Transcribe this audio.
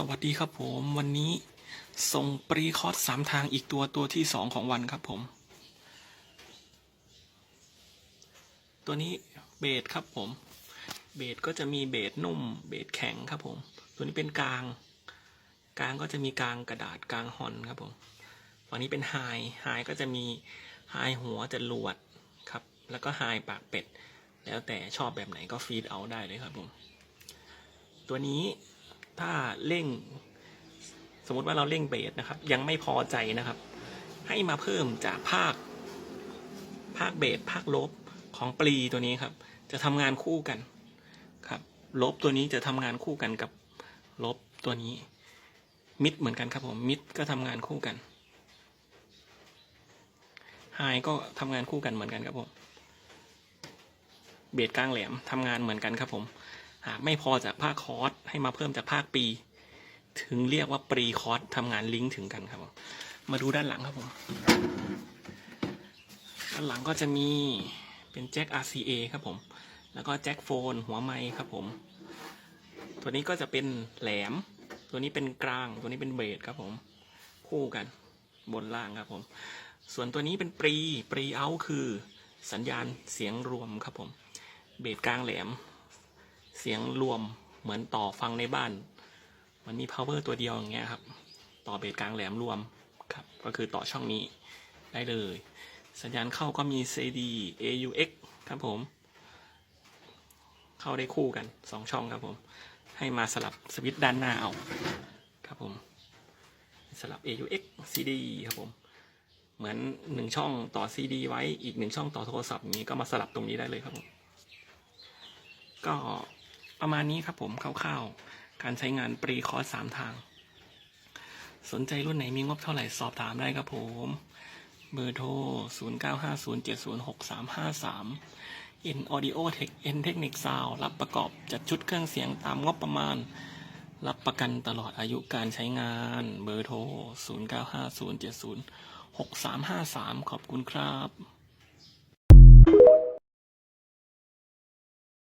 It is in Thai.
สวัสดีครับผมวันนี้ส่งปรีคอร์สสามทางอีกตัวตัวที่สองของวันครับผม ตัวนี้เบสครับผม เบสก็จะมีเบสนุ่ม เบสแข็งครับผม ตัวนี้เป็นกลาง กลางก็จะมีกลางกระดาษกลางฮอนครับผมฝั่งนี้เป็นไฮไฮก็จะมีไฮหัวจะรวดครับ แล้วก็ไฮปากเป็ด แล้วแต่ชอบแบบไหนก็ฟีดเอาได้เลยครับผม ตัวนี้ ถ้าเร่ง สมมติว่าเราเร่งเบสนะครับ ยังไม่พอใจนะครับ ให้มาเพิ่มจากภาค ภาคเบสภาคลบของปลีตัวนี้ครับ จะทำงานคู่กันครับ ลบตัวนี้จะทำงานคู่กันกับลบตัวนี้ มิดเหมือนกันครับผมมิดก็ทำงานคู่กันไฮก็ทำงานคู่กันเหมือนกันครับผม เบสกลางแหลมทำงานเหมือนกันครับผม หากไม่พอจากภาคคอร์สให้มาเพิ่มจากภาคปี ถึงเรียกว่าปรีคอร์สทำงานลิงก์ถึงกันครับผมมาดูด้านหลังครับผม ด้านหลังก็จะมีเป็นแจ็ค RCA ครับผม แล้วก็แจ็คโฟน หัวไม้ครับผม ตัวนี้ก็จะเป็นแหลม ตัวนี้เป็นกลาง ตัวนี้เป็นเบสครับผม คู่กันบนล่างครับผม ส่วนตัวนี้เป็นปรี ปรีเอาคือสัญญาณเสียงรวมครับผม เบสกลางแหลม เสียงรวมเหมือนต่อฟังในบ้าน มันมี power ตัวเดียวอย่างเงี้ยครับ ต่อเบสกลางแหลมรวมครับ ก็คือต่อช่องนี้ได้เลย สัญญาณเข้าก็มี CD AUX ครับผม เข้าได้คู่กันสองช่องครับผม ให้มาสลับสวิตช์ด้านหน้าเอาครับผม สลับ AUX CD ครับผม เหมือนหนึ่งช่องต่อ CD ไว้อีกหนึ่งช่องต่อโทรศัพท์อย่างนี้ก็มาสลับตรงนี้ได้เลยครับผม ก็ ประมาณนี้ครับผมคร่าวๆ การใช้งานปรีคอร์สสามทาง สนใจรุ่นไหนมีงบเท่าไหร่สอบถามได้ครับผม เบอร์โทร 0 9 5 0 7 0 6 3 5 3 N Audio Tech N Technic Sound รับประกอบจัดชุดเครื่องเสียงตามงบประมาณ รับประกันตลอดอายุการใช้งาน เบอร์โทร 0 9 5 0 7 0 6 3 5 3 ขอบคุณครับ